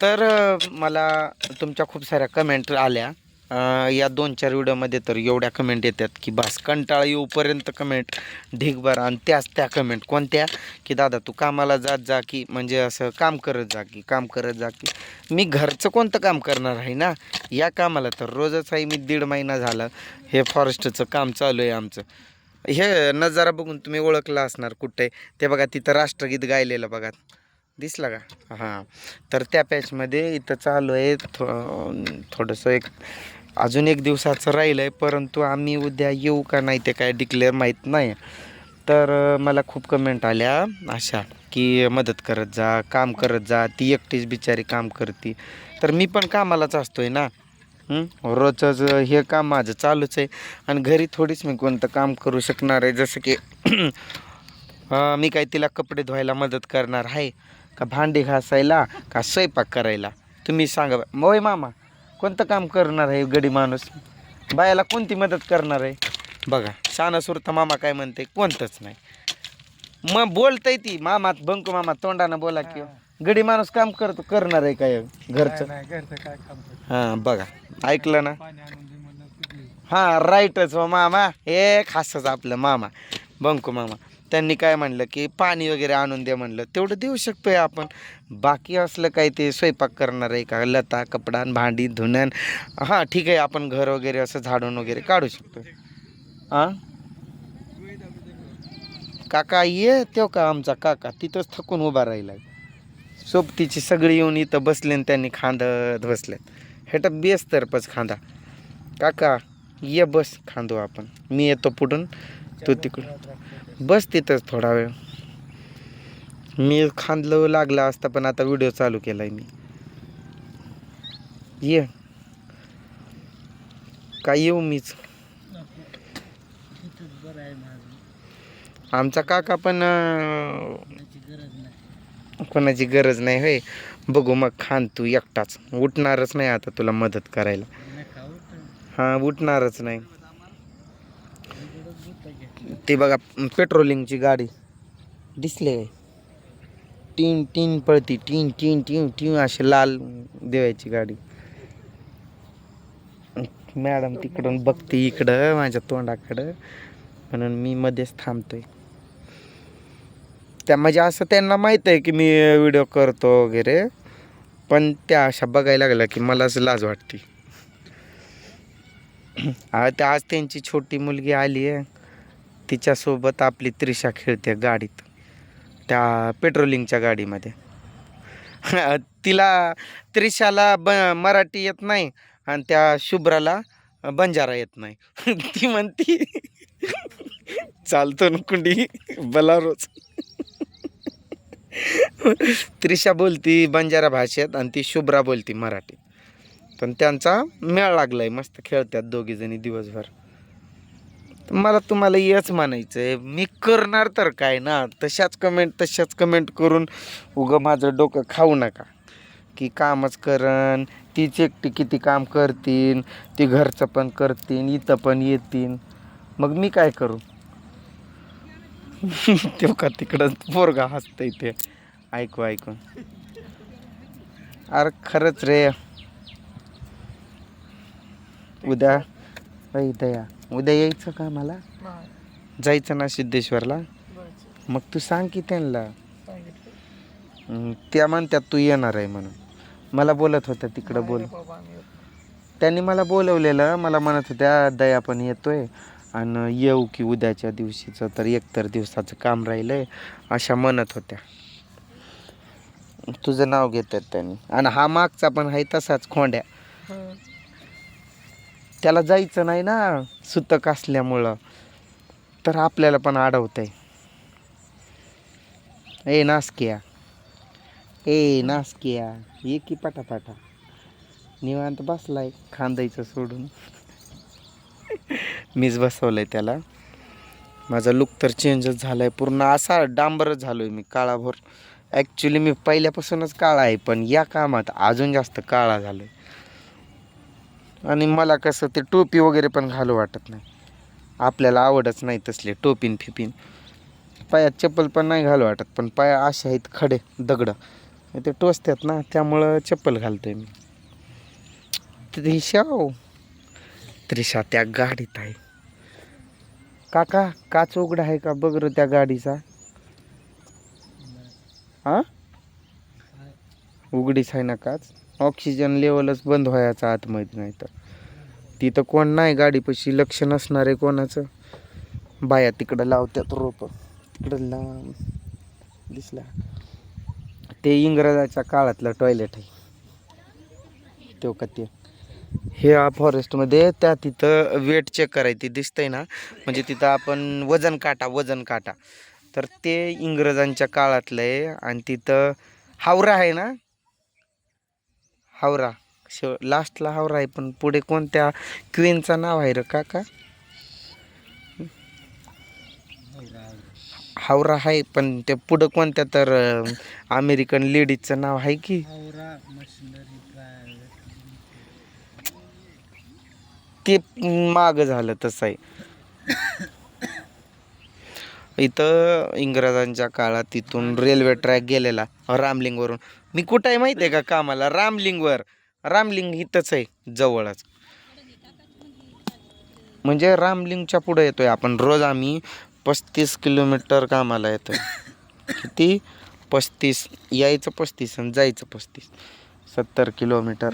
तर मला तुमच्या खूप साऱ्या कमेंट आल्या. या दोन चार व्हिडिओमध्ये तर एवढ्या कमेंट येतात की बस कंटाळा येऊपर्यंत कमेंट ढिगभर आणि त्याच त्या कमेंट कोणत्या? की दादा तू कामाला जात जा की म्हणजे असं काम करत जा की काम करत जा की. मी घरचं कोणतं काम करणार आहे ना? या कामाला तर रोजच आहे मी दीड महिना झाला. हे फॉरेस्टचं काम चालू आहे आमचं. हे नजारा बघून तुम्ही ओळखला असणार कुठे. ते बघा तिथं राष्ट्रगीत गायलेलं बघा. दिसला का? हां. तर त्या पॅचमध्ये इथं चालू आहे. थो थोडंसं एक अजून एक दिवसाचं राहिलं आहे परंतु आम्ही उद्या येऊ का नाही ते काय डिक्लेअर माहीत नाही. तर मला खूप कमेंट आल्या अशा की मदत करत जा काम करत जा ती एकटीच बिचारी काम करते. तर मी पण कामालाच असतो आहे ना रोजच हे काम माझं चालूच आहे. आणि घरी थोडीच मी कोणतं काम करू शकणार आहे. जसं की मी काय तिला कपडे धुवायला मदत करणार आहे. का भांडी घासायला का स्वयंपाक करायला? तुम्ही सांगा मोय मामा कोणतं काम करणार आहे गडी माणूस? बायाला कोणती मदत करणार आहे? बघा सुरता मामा काय म्हणते कोणतंच नाही. मग बोलतय ती मामात बंकू मामा तोंडानं बोला की. गडी माणूस काम करतो करणार आहे काय घरचं? हां बघा ऐकलं ना? हां राईटच हो मामा. हे खासच आपलं मामा बंकू मामा. त्यांनी काय म्हणलं की पाणी वगैरे आणून दे म्हणलं. तेवढं देऊ शकतो आहे आपण. बाकी असलं काय ते स्वयंपाक करणार आहे का? लता कपडा भांडी धुणं हां ठीक आहे. आपण घर वगैरे असं झाडून वगैरे काढू शकतो. हां? काका ये तो का आमचा काका? तिथंच थकून उभा राहिला सोबतीची सगळी येऊन इथं बसले आणि त्यांनी खांदत बसल्यात. हेटा बेस तरपच खांदा. काका ये बस खांदू आपण. मी येतो पुढून. तू तिकडून बस तिथंच थोडा वेळ. मी खांदलं लागला असता पण आता व्हिडिओ चालू केलाय मी. ये. काय येऊ मीच? आहे आमचा काका पण कोणाची गरज नाही होय. बघू मग खान तू एकटाच. उठणारच नाही आता तुला मदत करायला. हां उठणारच नाही. ते बघा पेट्रोलिंगची गाडी. दिसले. काय टीन टीन पळती टीन टीन टीन टीन अशी लाल देवायची गाडी. मॅडम तिकडून बघते इकडं माझ्या तोंडाकडं. म्हणून मी मध्येच थांबतोय. त्या म्हणजे असं त्यांना माहीत आहे की मी व्हिडिओ करतो वगैरे. पण त्या अशा बघायला लागल्या की मलाच लाज वाटते. आ- त्या आज त्यांची छोटी मुलगी आली आहे. तिच्यासोबत आपली त्रिशा खेळते गाडीत. त्या पेट्रोलिंगच्या गाडीमध्ये. तिला त्रिशाला ब मराठी येत नाही आणि त्या शुभ्राला बंजारा येत नाही. ती म्हणती चालतो ना कुंडी बलारोच त्रिशा बोलती बंजारा भाषेत आणि ती शुभ्रा बोलती मराठी पण त्यांचा मेळ लागलाय मस्त खेळतात दोघी जणी दिवसभर. मला तुम्हाला हेच म्हणायचं आहे मी करणार तर काय ना? तशाच कमेंट तशाच कमेंट करून उगं माझं डोकं खाऊ नका. की कामच करण तीच एकटी किती काम करतीन ती घरचं पण करतीन इथं पण येतीन. मग मी काय करू? तो का तिकडं पोरगा हसतं ते. ऐकू ऐकून अरे खरंच रे. उद्या. ऐ दया उद्या यायचं का मला जायचं ना सिद्धेश्वरला. मग तू सांग की त्यांना. त्या म्हणतात तू येणार आहे म्हणून. मला बोलत होत्या तिकडं बोल. त्यांनी मला बोलवलेलं. मला म्हणत होत्या दया पण येतोय आणि येऊ की उद्याच्या दिवशीचं तर एकतर दिवसाचं काम राहिलंय अशा म्हणत होत्या. तुझं नाव घेतात त्यांनी. आणि हा मागचा पण आहे तसाच खोंड्या. त्याला जायचं नाही ना सुतक असल्यामुळं. तर आपल्याला पण अडवत आहे ए नासकिया. ए नासकिया. ये की पाटापाटा. निवांत बसलाय खांदायचं सोडून. मीच बसवलंय त्याला. माझा लुक तर चेंजच झालाय. पूर्ण असा डांबरच झालोय मी काळाभर. ॲक्च्युली मी पहिल्यापासूनच काळा आहे पण या कामात अजून जास्त काळा झालोय. आणि मला कसं ते टोपी वगैरे पण घालू वाटत नाही. आपल्याला आवडच नाही तसले टोपीन फिपीन. पायात चप्पल पण नाही घालू वाटत पण पाया असे आहेत खडे दगडं. ते टोचतात ना त्यामुळं चप्पल घालतो आहे मी. त्रिशा हो. त्रिशा त्या गाडीत आहे. काका काच उघडा आहे का? बघ रे त्या गाडीचा. हा? उघडीच आहे ना काच? ऑक्सिजन लेवलच बंद व्हायचा आतमध्ये नाही तर. तिथं कोण नाही गाडीपाशी लक्ष नसणार आहे कोणाचं. बाया तिकडं लावत्यात रोप. तिकडं लांब दिसला. ते इंग्रजाच्या काळातलं टॉयलेट आहे. तो का ते. हे फॉरेस्टमध्ये त्या तिथं वेट चेक करायची दिसतंय ना. म्हणजे तिथं आपण वजन काटा वजन काटा. तर ते इंग्रजांच्या काळातलं आहे आणि तिथं हावरा आहे ना हावरा. शेव लास्टला हावरा आहे पण पुढे कोणत्या क्वीनचं नाव आहे र काका? हावरा आहे पण ते पुढं कोणत्या तर अमेरिकन लेडीजचं नाव आहे की? ते माग झालं तसं आहे. इथं इंग्रजांच्या काळात तिथून रेल्वे ट्रॅक गेलेला रामलिंगवरून. मी कुठं आहे माहिती आहे का कामाला? रामलिंगवर. रामलिंग इथंच आहे जवळच. म्हणजे रामलिंगच्या पुढं येतोय आपण. रोज आम्ही पस्तीस किलोमीटर कामाला येतोय. किती? पस्तीस. यायचं पस्तीस आणि जायचं पस्तीस. सत्तर किलोमीटर.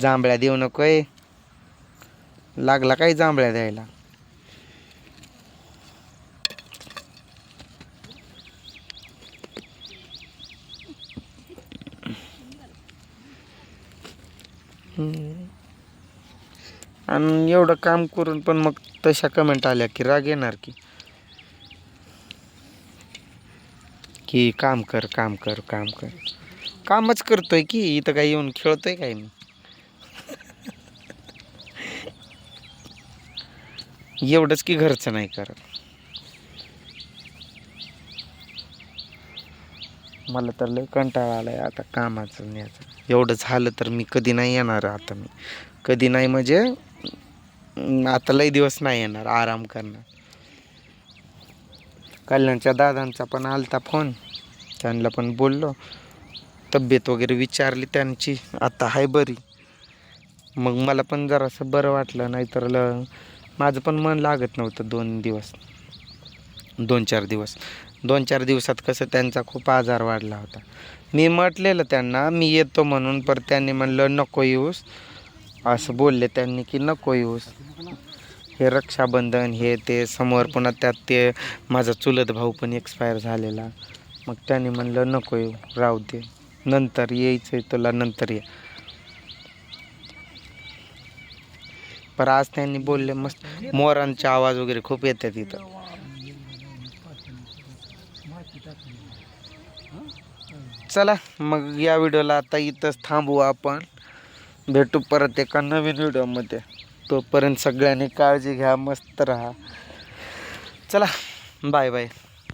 जांभळ्या देऊ नकोय. लागला काय जांभळ्या द्यायला? आणि एवढं काम करून पण मग तशा कमेंट आल्या की राग येणार की. की काम कर काम कर काम कर. कामच करतोय की इथं काय येऊन खेळतोय काय मी? एवढंच की घरचं नाही करत. मला तर लय कंटाळा आलाय आता कामाचं न्यायचं एवढं झालं तर मी कधी नाही येणार आता मी. कधी नाही म्हणजे आता लई दिवस नाही येणार आराम करणार. कल्याणच्या दादांचा पण आलता फोन. त्यांना पण बोललो. तब्येत वगैरे विचारली त्यांची. आता आहे बरी. मग मला पण जरासं बरं वाटलं नाहीतर ल माझं पण मन लागत नव्हतं दोन दिवस. दोन चार दिवस. दोन चार दिवसात कसं त्यांचा खूप आजार वाढला होता. मी म्हटलेलं त्यांना मी येतो म्हणून. पर त्यांनी म्हणलं नको येऊस. असं बोलले त्यांनी की नको येऊस. हे रक्षाबंधन हे ते समोर पुन्हा त्यात ते माझा चुलत भाऊ पण एक्सपायर झालेला. मग त्यांनी म्हणलं नको येऊ राहू दे. नंतर यायचं आहे तुला नंतर ये. पर आज त्यांनी बोलले मस्त मोरांचे आवाज वगैरे खूप येतात तिथं चला मग या व्हिडिओला आता इथंच थांबू आपण. भेटू परत एका नवीन व्हिडिओमध्ये. तोपर्यंत सगळ्यांनी काळजी घ्या मस्त राहा. चला बाय बाय